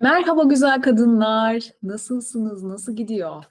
Merhaba güzel kadınlar. Nasılsınız? Nasıl gidiyor?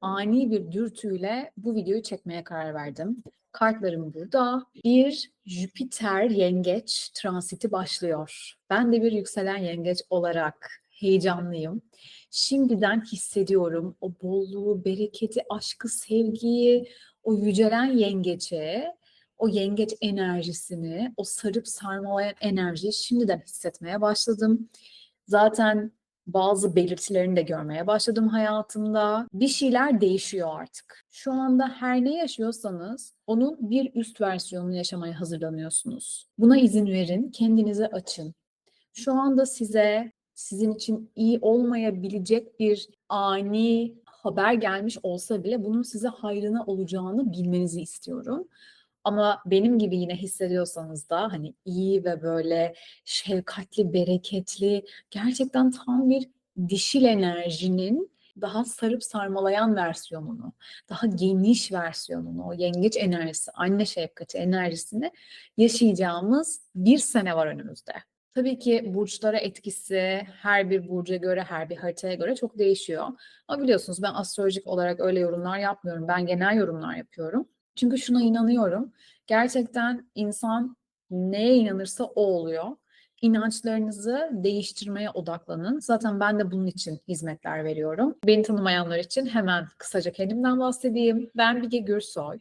Ani bir dürtüyle bu videoyu çekmeye karar verdim. Kartlarım burada. Bir Jüpiter yengeç transiti başlıyor. Ben de bir yükselen yengeç olarak heyecanlıyım. Şimdiden hissediyorum o bolluğu, bereketi, aşkı, sevgiyi, o yücelen yengece, o yengeç enerjisini, o sarıp sarmalayan enerjiyi şimdiden hissetmeye başladım. Zaten bazı belirtilerini de görmeye başladım hayatımda. Bir şeyler değişiyor artık. Şu anda her ne yaşıyorsanız onun bir üst versiyonunu yaşamaya hazırlanıyorsunuz. Buna izin verin, kendinize açın. Şu anda size sizin için iyi olmayabilecek bir ani haber gelmiş olsa bile bunun size hayrına olacağını bilmenizi istiyorum. Ama benim gibi yine hissediyorsanız da hani iyi ve böyle şefkatli, bereketli, gerçekten tam bir dişil enerjinin daha sarıp sarmalayan versiyonunu, daha geniş versiyonunu, o yengeç enerjisi, anne şefkati enerjisini yaşayacağımız bir sene var önümüzde. Tabii ki burçlara etkisi her bir burca göre, her bir haritaya göre çok değişiyor. Ama biliyorsunuz ben astrolojik olarak öyle yorumlar yapmıyorum. Ben genel yorumlar yapıyorum. Çünkü şuna inanıyorum. Gerçekten insan neye inanırsa o oluyor. İnançlarınızı değiştirmeye odaklanın. Zaten ben de bunun için hizmetler veriyorum. Beni tanımayanlar için hemen kısaca kendimden bahsedeyim. Ben Bige Gürsoy.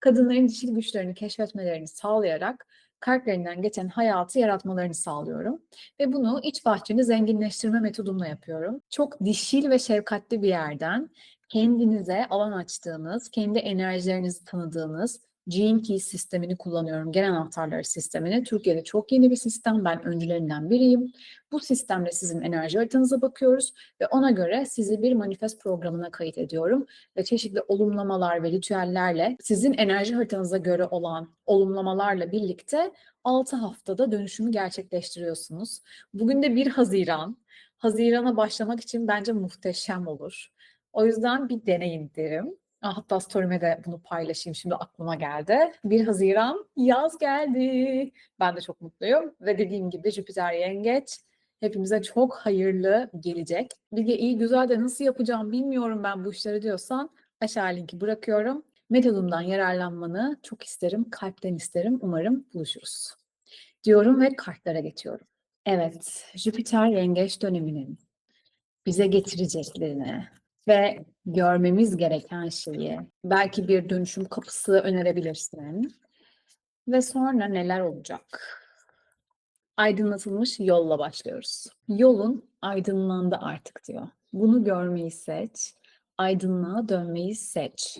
Kadınların dişil güçlerini keşfetmelerini sağlayarak kalplerinden geçen hayatı yaratmalarını sağlıyorum. Ve bunu iç bahçeni zenginleştirme metodumla yapıyorum. Çok dişil ve şefkatli bir yerden kendinize alan açtığınız, kendi enerjilerinizi tanıdığınız Gene Key sistemini kullanıyorum. Genel anahtarları sistemini. Türkiye'de çok yeni bir sistem. Ben öncülerinden biriyim. Bu sistemle sizin enerji haritanıza bakıyoruz ve ona göre sizi bir manifest programına kayıt ediyorum ve çeşitli olumlamalar ve ritüellerle sizin enerji haritanıza göre olan olumlamalarla birlikte 6 haftada dönüşümü gerçekleştiriyorsunuz. Bugün de 1 Haziran. Hazirana başlamak için bence muhteşem olur. O yüzden bir deneyin derim. Ah, Hatta story'me de bunu paylaşayım. Şimdi aklıma geldi. 1 Haziran yaz geldi. Ben de çok mutluyum. Ve dediğim gibi Jüpiter yengeç hepimize çok hayırlı gelecek. Bilge iyi güzel de nasıl yapacağım bilmiyorum ben bu işleri diyorsan aşağı linki bırakıyorum. Metodumdan yararlanmanı çok isterim, kalpten isterim. Umarım buluşuruz. Diyorum ve kartlara geçiyorum. Evet, Jüpiter yengeç döneminin bize getireceklerini ve görmemiz gereken şeyi, belki bir dönüşüm kapısı önerebilirsin. Ve sonra neler olacak? Aydınlatılmış yolla başlıyoruz. Yolun aydınlandı artık diyor. Bunu görmeyi seç, aydınlığa dönmeyi seç.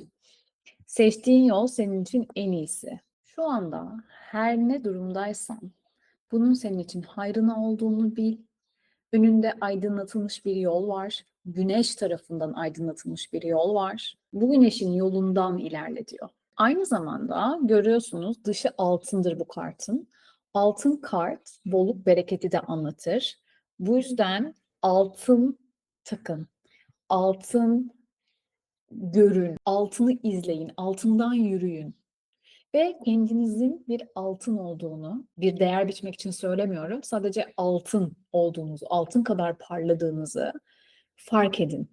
Seçtiğin yol senin için en iyisi. Şu anda her ne durumdaysan bunun senin için hayrına olduğunu bil. Önünde aydınlatılmış bir yol var. Güneş tarafından aydınlatılmış bir yol var. Bu güneşin yolundan ilerle diyor. Aynı zamanda görüyorsunuz dışı altındır bu kartın. Altın kart bolluk bereketi de anlatır. Bu yüzden altın takın. Altın görün. Altını izleyin. Altından yürüyün. Ve kendinizin bir altın olduğunu, bir değer biçmek için söylemiyorum. Sadece altın olduğunuzu, altın kadar parladığınızı fark edin.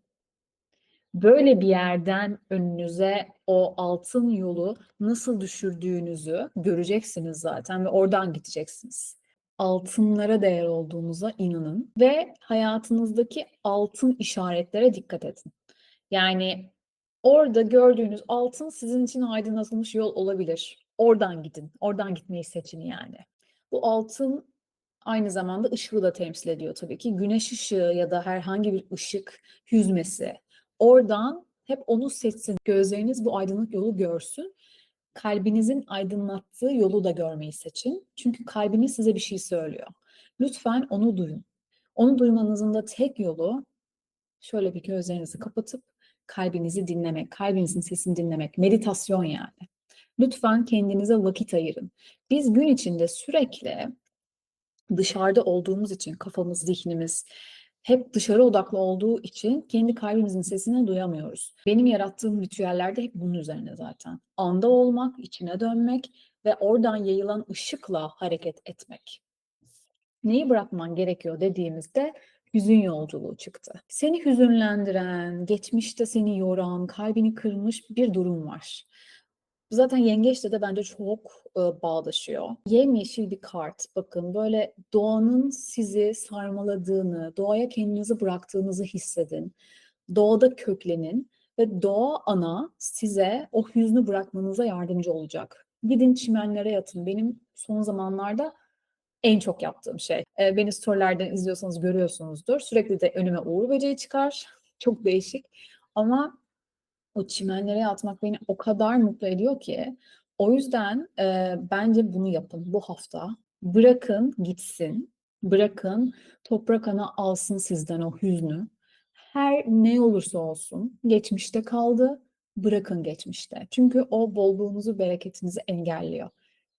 Böyle bir yerden önünüze o altın yolu nasıl düşürdüğünüzü göreceksiniz zaten ve oradan gideceksiniz. Altınlara değer olduğunuza inanın ve hayatınızdaki altın işaretlere dikkat edin. Yani orada gördüğünüz altın sizin için aydınlatılmış yol olabilir. Oradan gidin, oradan gitmeyi seçin yani. Bu altın aynı zamanda ışığı da temsil ediyor tabii ki. Güneş ışığı ya da herhangi bir ışık hüzmesi. Oradan hep onu seçsin. Gözleriniz bu aydınlık yolu görsün. Kalbinizin aydınlattığı yolu da görmeyi seçin. Çünkü kalbiniz size bir şey söylüyor. Lütfen onu duyun. Onu duymanızın da tek yolu şöyle bir gözlerinizi kapatıp kalbinizi dinlemek, kalbinizin sesini dinlemek, meditasyon yani. Lütfen kendinize vakit ayırın. Biz gün içinde sürekli dışarıda olduğumuz için kafamız, zihnimiz hep dışarı odaklı olduğu için kendi kalbimizin sesini duyamıyoruz. Benim yarattığım ritüeller de hep bunun üzerine zaten. Anda olmak, içine dönmek ve oradan yayılan ışıkla hareket etmek. Neyi bırakman gerekiyor dediğimizde hüzün yolculuğu çıktı. Seni hüzünlendiren, geçmişte seni yoran, kalbini kırmış bir durum var. Zaten yengeçle de bence çok e, bağdaşıyor. Yemyeşil bir kart. Bakın böyle doğanın sizi sarmaladığını, doğaya kendinizi bıraktığınızı hissedin. Doğada köklenin ve doğa ana size o hüznü bırakmanıza yardımcı olacak. Gidin çimenlere yatın. Benim son zamanlarda en çok yaptığım şey. E, beni storylerden izliyorsanız görüyorsunuzdur. Sürekli de önüme uğur böceği çıkar. Çok değişik. Ama o çimenlere yatmak beni o kadar mutlu ediyor ki. O yüzden e, bence bunu yapın bu hafta. Bırakın gitsin. Bırakın toprak ana alsın sizden o hüznü. Her ne olursa olsun geçmişte kaldı. Bırakın geçmişte. Çünkü o bolluğunuzu, bereketinizi engelliyor.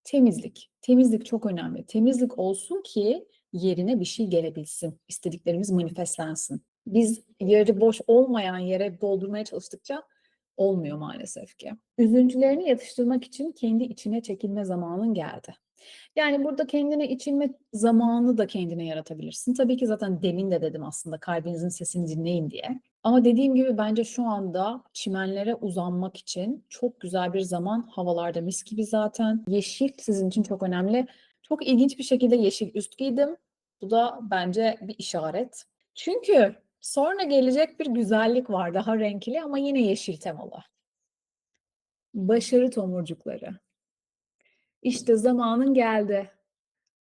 Temizlik. Temizlik çok önemli. Temizlik olsun ki yerine bir şey gelebilsin. İstediklerimiz manifestlensin. Biz yarı boş olmayan yere doldurmaya çalıştıkça olmuyor maalesef ki. Üzüntülerini yatıştırmak için kendi içine çekilme zamanın geldi. Yani burada kendine içilme zamanı da kendine yaratabilirsin. Tabii ki zaten demin de dedim aslında kalbinizin sesini dinleyin diye. Ama dediğim gibi bence şu anda çimenlere uzanmak için çok güzel bir zaman. Havalarda mis gibi zaten. Yeşil sizin için çok önemli. Çok ilginç bir şekilde yeşil üst giydim. Bu da bence bir işaret. Çünkü sonra gelecek bir güzellik var daha renkli ama yine yeşil temalı. Başarı tomurcukları. İşte zamanın geldi.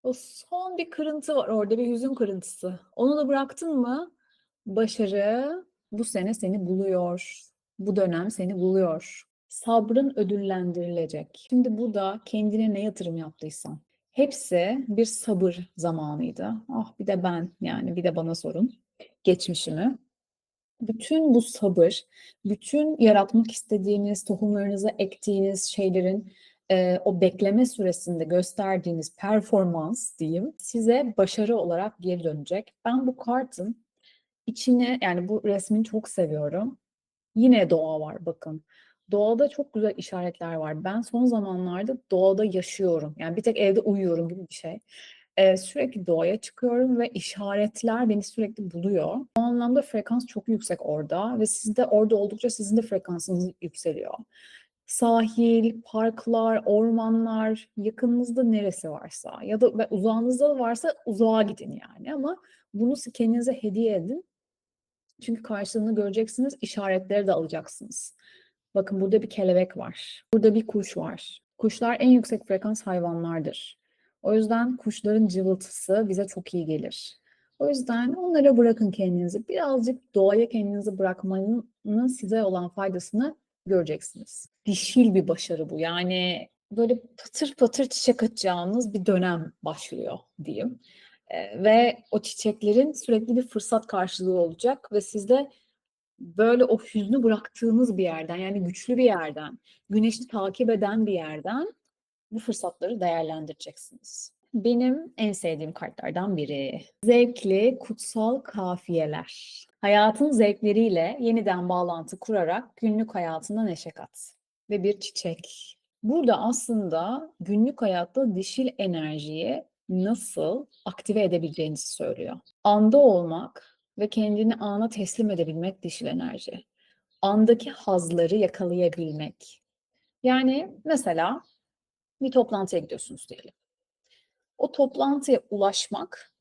O son bir kırıntı var orada bir hüzün kırıntısı. Onu da bıraktın mı? Başarı bu sene seni buluyor. Bu dönem seni buluyor. Sabrın ödüllendirilecek. Şimdi bu da kendine ne yatırım yaptıysan. Hepsi bir sabır zamanıydı. Ah bir de ben yani bir de bana sorun. Geçmişimi. Bütün bu sabır, bütün yaratmak istediğiniz, tohumlarınızı ektiğiniz şeylerin e, o bekleme süresinde gösterdiğiniz performans diyeyim size başarı olarak geri dönecek. Ben bu kartın içine yani bu resmini çok seviyorum. Yine doğa var bakın. Doğada çok güzel işaretler var. Ben son zamanlarda doğada yaşıyorum. Yani bir tek evde uyuyorum gibi bir şey. Ee, sürekli doğaya çıkıyorum ve işaretler beni sürekli buluyor. O anlamda frekans çok yüksek orada ve siz de orada oldukça sizin de frekansınız yükseliyor. Sahil, parklar, ormanlar, yakınınızda neresi varsa ya da uzağınızda da varsa uzağa gidin yani ama bunu kendinize hediye edin. Çünkü karşılığını göreceksiniz, işaretleri de alacaksınız. Bakın burada bir kelebek var. Burada bir kuş var. Kuşlar en yüksek frekans hayvanlardır. O yüzden kuşların cıvıltısı bize çok iyi gelir. O yüzden onlara bırakın kendinizi. Birazcık doğaya kendinizi bırakmanın size olan faydasını göreceksiniz. Dişil bir başarı bu. Yani böyle patır patır çiçek açacağınız bir dönem başlıyor diyeyim. Ve o çiçeklerin sürekli bir fırsat karşılığı olacak ve sizde böyle o hüznü bıraktığınız bir yerden yani güçlü bir yerden, güneşi takip eden bir yerden bu fırsatları değerlendireceksiniz. Benim en sevdiğim kartlardan biri. Zevkli kutsal kafiyeler. Hayatın zevkleriyle yeniden bağlantı kurarak günlük hayatına neşe kat. Ve bir çiçek. Burada aslında günlük hayatta dişil enerjiyi nasıl aktive edebileceğinizi söylüyor. Anda olmak ve kendini ana teslim edebilmek dişil enerji. Andaki hazları yakalayabilmek. Yani mesela bir toplantıya gidiyorsunuz diyelim. O toplantıya ulaşmak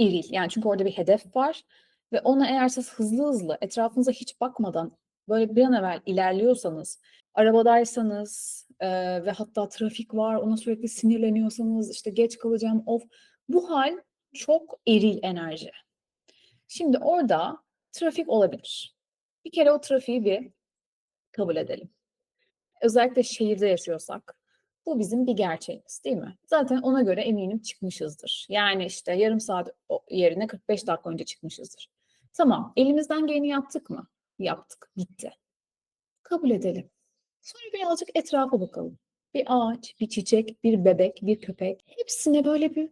eril. Yani çünkü orada bir hedef var ve ona eğer siz hızlı hızlı etrafınıza hiç bakmadan böyle bir an evvel ilerliyorsanız, arabadaysanız e, ve hatta trafik var ona sürekli sinirleniyorsanız işte geç kalacağım of bu hal çok eril enerji. Şimdi orada trafik olabilir. Bir kere o trafiği bir kabul edelim. Özellikle şehirde yaşıyorsak bu bizim bir gerçeğimiz değil mi? Zaten ona göre eminim çıkmışızdır. Yani işte yarım saat yerine 45 dakika önce çıkmışızdır. Tamam, elimizden geleni yaptık mı? Yaptık, bitti. Kabul edelim. Sonra birazcık etrafa bakalım. Bir ağaç, bir çiçek, bir bebek, bir köpek. Hepsine böyle bir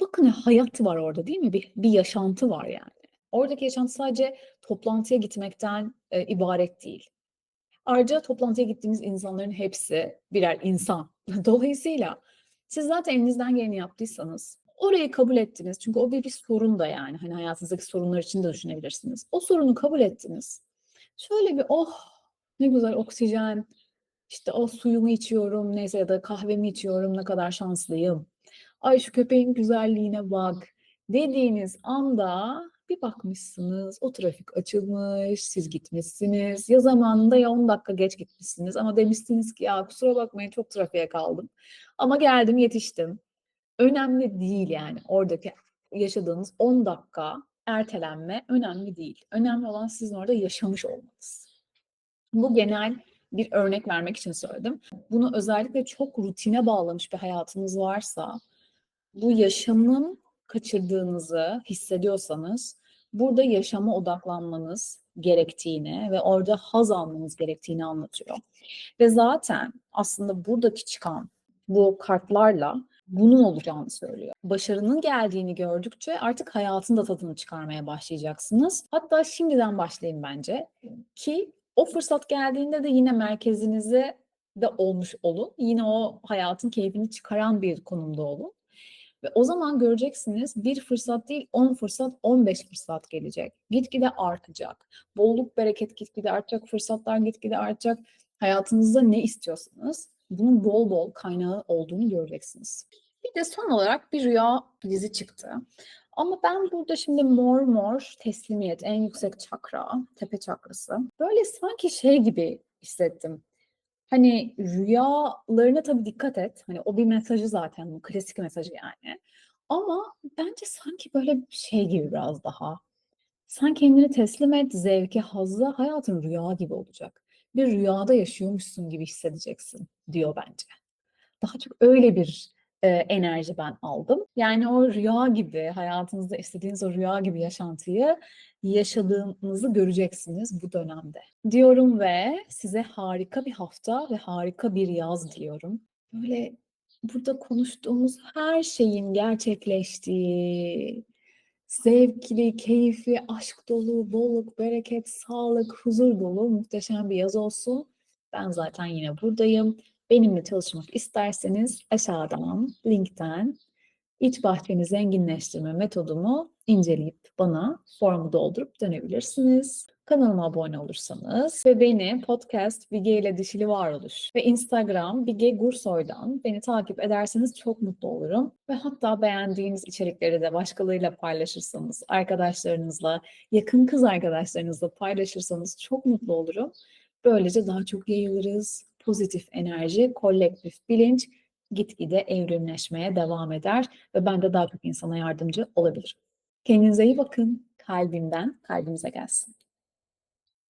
bakın hayat var orada değil mi? Bir, bir yaşantı var yani. Oradaki yaşantı sadece toplantıya gitmekten e, ibaret değil. Ayrıca toplantıya gittiğimiz insanların hepsi birer insan. Dolayısıyla siz zaten elinizden geleni yaptıysanız Orayı kabul ettiniz. Çünkü o bir, bir sorun da yani. Hani hayatınızdaki sorunlar için de düşünebilirsiniz. O sorunu kabul ettiniz. Şöyle bir oh ne güzel oksijen. İşte o suyumu içiyorum neyse ya da kahvemi içiyorum ne kadar şanslıyım. Ay şu köpeğin güzelliğine bak dediğiniz anda bir bakmışsınız o trafik açılmış, siz gitmişsiniz. Ya zamanında ya 10 dakika geç gitmişsiniz ama demişsiniz ki ya kusura bakmayın çok trafiğe kaldım. Ama geldim yetiştim. Önemli değil yani oradaki yaşadığınız 10 dakika ertelenme önemli değil. Önemli olan sizin orada yaşamış olmanız. Bu genel bir örnek vermek için söyledim. Bunu özellikle çok rutine bağlamış bir hayatınız varsa bu yaşamın kaçırdığınızı hissediyorsanız burada yaşama odaklanmanız gerektiğini ve orada haz almanız gerektiğini anlatıyor. Ve zaten aslında buradaki çıkan bu kartlarla bunun olacağını söylüyor. Başarının geldiğini gördükçe artık hayatın da tadını çıkarmaya başlayacaksınız. Hatta şimdiden başlayın bence ki o fırsat geldiğinde de yine merkezinize de olmuş olun. Yine o hayatın keyfini çıkaran bir konumda olun. Ve o zaman göreceksiniz bir fırsat değil 10 fırsat 15 fırsat gelecek. Gitgide artacak. Bolluk bereket gitgide artacak. Fırsatlar gitgide artacak. Hayatınızda ne istiyorsanız bunun bol bol kaynağı olduğunu göreceksiniz. Bir de son olarak bir rüya dizi çıktı. Ama ben burada şimdi mor mor teslimiyet, en yüksek çakra, tepe çakrası. Böyle sanki şey gibi hissettim. Hani rüyalarına tabii dikkat et. Hani o bir mesajı zaten, bu klasik mesajı yani. Ama bence sanki böyle şey gibi biraz daha. Sen kendini teslim et, zevke, hazza, hayatın rüya gibi olacak. Bir rüyada yaşıyormuşsun gibi hissedeceksin diyor bence. Daha çok öyle bir e, enerji ben aldım. Yani o rüya gibi, hayatınızda istediğiniz o rüya gibi yaşantıyı yaşadığınızı göreceksiniz bu dönemde. Diyorum ve size harika bir hafta ve harika bir yaz diliyorum. Böyle burada konuştuğumuz her şeyin gerçekleştiği, zevkli, keyifli, aşk dolu, bolluk, bereket, sağlık, huzur dolu muhteşem bir yaz olsun. Ben zaten yine buradayım. Benimle çalışmak isterseniz aşağıdan linkten iç bahçeni zenginleştirme metodumu inceleyip bana formu doldurup dönebilirsiniz. Kanalıma abone olursanız ve beni podcast Bige ile Dişili Varoluş ve Instagram Bige Gursoy'dan beni takip ederseniz çok mutlu olurum. Ve hatta beğendiğiniz içerikleri de başkalarıyla paylaşırsanız, arkadaşlarınızla, yakın kız arkadaşlarınızla paylaşırsanız çok mutlu olurum. Böylece daha çok yayılırız. Pozitif enerji, kolektif bilinç gitgide evrimleşmeye devam eder ve ben de daha çok insana yardımcı olabilirim. Kendinize iyi bakın. Kalbimden kalbimize gelsin.